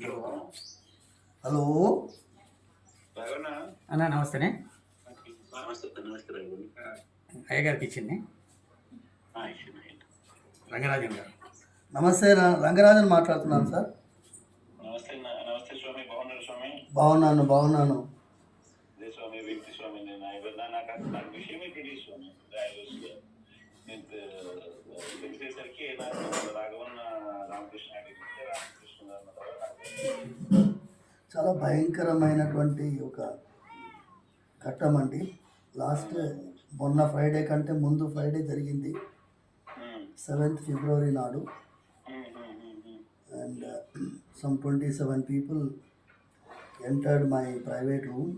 Hello. అన్న నమస్తేనే. అయ్య గారికి ఇచ్చింది. రంగరాజన్ గారు. నమస్తే రంగరాజన్ మాట్లాడుతున్నాను సార్. బాగున్నాను బాగున్నాను. నేను రాఘవన్న రామకృష్ణ అడిగితే రామకృష్ణ గారు అన్న తర్వాత నాకు తెలిసింది. చాలా భయంకరమైనటువంటి ఒక ఘట్టం అండి. లాస్ట్ మొన్న ఫ్రైడే కంటే ముందు ఫ్రైడే జరిగింది. సెవెంత్ ఫిబ్రవరి నాడు. And some twenty seven people entered my private room.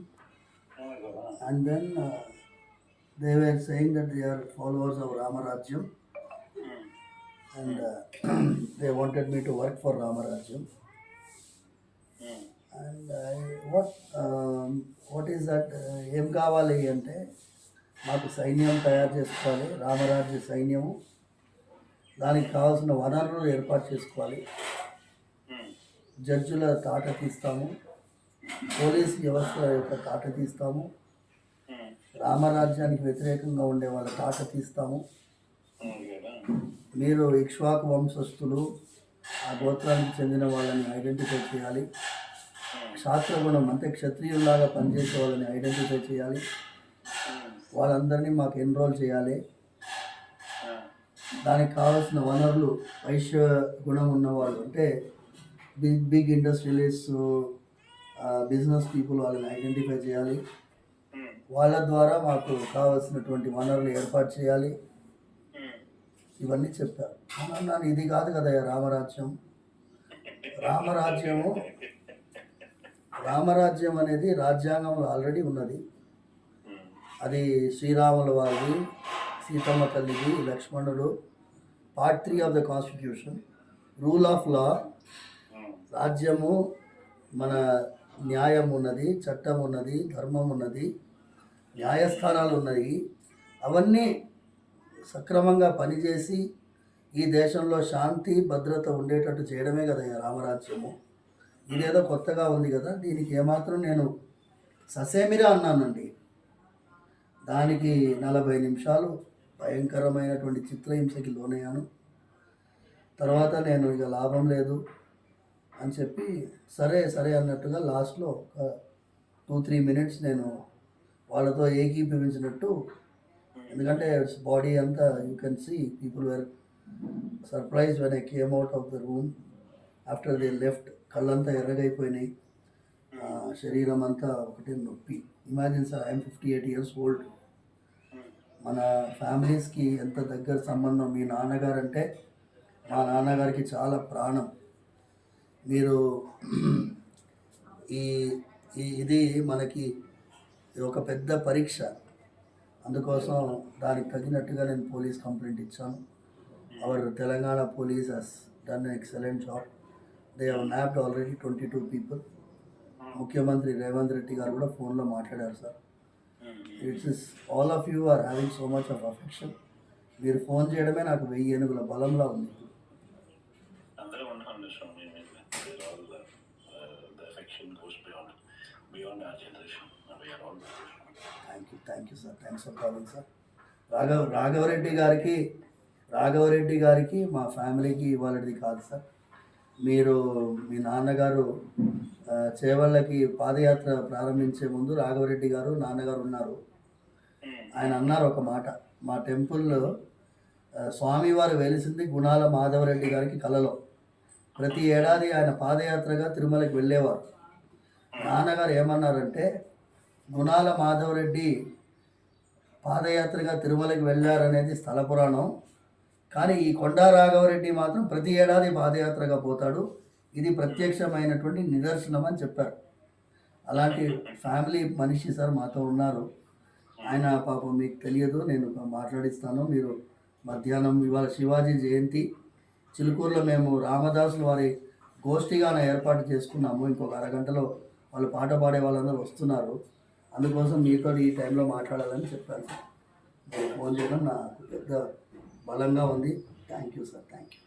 And then uh, they were saying that they are followers of Ramarajyam. And uh, they wanted me to work for Ramarajyam. And what what is that ఏం కావాలి అంటే మాకు సైన్యం తయారు చేసుకోవాలి రామరాజ్య సైన్యము. దానికి కావాల్సిన వనరులు ఏర్పాటు చేసుకోవాలి. జడ్జుల తాట తీస్తాము పోలీస్ వ్యవస్థ యొక్క తాట తీస్తాము రామరాజ్యానికి వ్యతిరేకంగా ఉండే వాళ్ళ తాట తీస్తాము. మీరు ఇక్ష్వాకు వంశస్థులు ఆ గోత్రానికి చెందిన వాళ్ళని ఐడెంటిఫై చేయాలి. శాస్త్రగుణం అంటే క్షత్రియుల్లాగా పనిచేసే వాళ్ళని ఐడెంటిఫై చేయాలి. వాళ్ళందరినీ మాకు ఎన్రోల్ చేయాలి. దానికి కావాల్సిన వనరులు వైశ్య గుణం ఉన్నవాళ్ళు అంటే big big industrialist business people వాళ్ళని ఐడెంటిఫై చేయాలి. వాళ్ళ ద్వారా మాకు కావాల్సినటువంటి వనరులు ఏర్పాటు చేయాలి. ఇవన్నీ చెప్పారు అన్నాను ఇది కాదు కదా రామరాజ్యం. రామరాజ్యము రామరాజ్యం అనేది రాజ్యాంగంలో ఆల్రెడీ ఉన్నది. అది శ్రీరాముల వారిది సీతమ్మ తల్లిది లక్ష్మణుడు part three of the constitution rule of law రాజ్యము మన న్యాయం ఉన్నది చట్టం ఉన్నది ధర్మం ఉన్నది న్యాయస్థానాలు ఉన్నాయి. అవన్నీ సక్రమంగా పనిచేసి ఈ దేశంలో శాంతి భద్రత ఉండేటట్టు చేయడమే కదా రామరాజ్యము. ఇదేదో కొత్తగా ఉంది కదా దీనికి ఏమాత్రం నేను ససేమిరా అన్నానండి. దానికి నలభై నిమిషాలు భయంకరమైనటువంటి చిత్రహింసకి లోనయ్యాను. తర్వాత నేను ఇక లాభం లేదు అని చెప్పి సరే సరే అన్నట్టుగా లాస్ట్లో ఒక టూ త్రీ మినిట్స్ నేను వాళ్ళతో ఏకీభవించినట్టు ఎందుకంటే బాడీ అంతా you can see people were surprise when I came out of the room after they left కళ్ళంతా ఎర్రగైపోయినాయి. శరీరం అంతా ఒకటే నొప్పి. Imagine sir I'm fifty eight years old మన ఫ్యామిలీస్కి ఎంత దగ్గర సంబంధం? మీ నాన్నగారు అంటే మా నాన్నగారికి చాలా ప్రాణం. మీరు ఈ ఇది మనకి ఒక పెద్ద పరీక్ష. అందుకోసం దానికి తగినట్టుగా నేను పోలీస్ కంప్లైంట్ ఇచ్చాను. Our Telangana police has done excellent job. They have nabbed already twenty two people ముఖ్యమంత్రి రేవంత్ రెడ్డి గారు కూడా ఫోన్లో మాట్లాడారు sir it's is all of you are having so much of affection మీరు ఫోన్ చేయడమే నాకు వెయ్యి ఏనుగుల బలంలా ఉంది. Thank you thank you sir thanks for calling sir Raghava Raghava Reddy గారికి రాఘవరెడ్డి గారికి మా ఫ్యామిలీకి ఇవ్వాలది కాదు సార్ మీరు మీ నాన్నగారు చేవళ్ళకి పాదయాత్ర ప్రారంభించే ముందు రాఘవరెడ్డి గారు నాన్నగారు ఉన్నారు. ఆయన అన్నారు ఒక మాట. మా టెంపుల్లో స్వామివారు వెలిసింది గుణాల మాధవరెడ్డి గారికి కలలో. ప్రతి ఏడాది ఆయన పాదయాత్రగా తిరుమలకి వెళ్ళేవారు. నాన్నగారు ఏమన్నారంటే గుణాల మాధవరెడ్డి పాదయాత్రగా తిరుమలకి వెళ్ళారనేది స్థల పురాణం. కానీ ఈ కొండా రాఘవరెడ్డి మాత్రం ప్రతి ఏడాది పాదయాత్రగా పోతాడు. ఇది ప్రత్యక్షమైనటువంటి నిదర్శనం అని చెప్పారు. అలాంటి ఫ్యామిలీ మనిషి సార్ మాతో ఉన్నారు. ఆయన పాపం మీకు తెలియదు నేను మాట్లాడిస్తాను. మీరు మధ్యాహ్నం ఇవాళ శివాజీ జయంతి. చిలుకూరులో మేము రామదాసులు వారి గోష్ఠిగాన ఏర్పాటు చేసుకున్నాము. ఇంకొక అరగంటలో వాళ్ళు పాట పాడే వాళ్ళందరూ వస్తున్నారు. అందుకోసం మీతో ఈ టైంలో మాట్లాడాలని చెప్పాను ఫోన్ చేయడం నా పెద్ద బలంగా ఉంది. Thank you sir thank you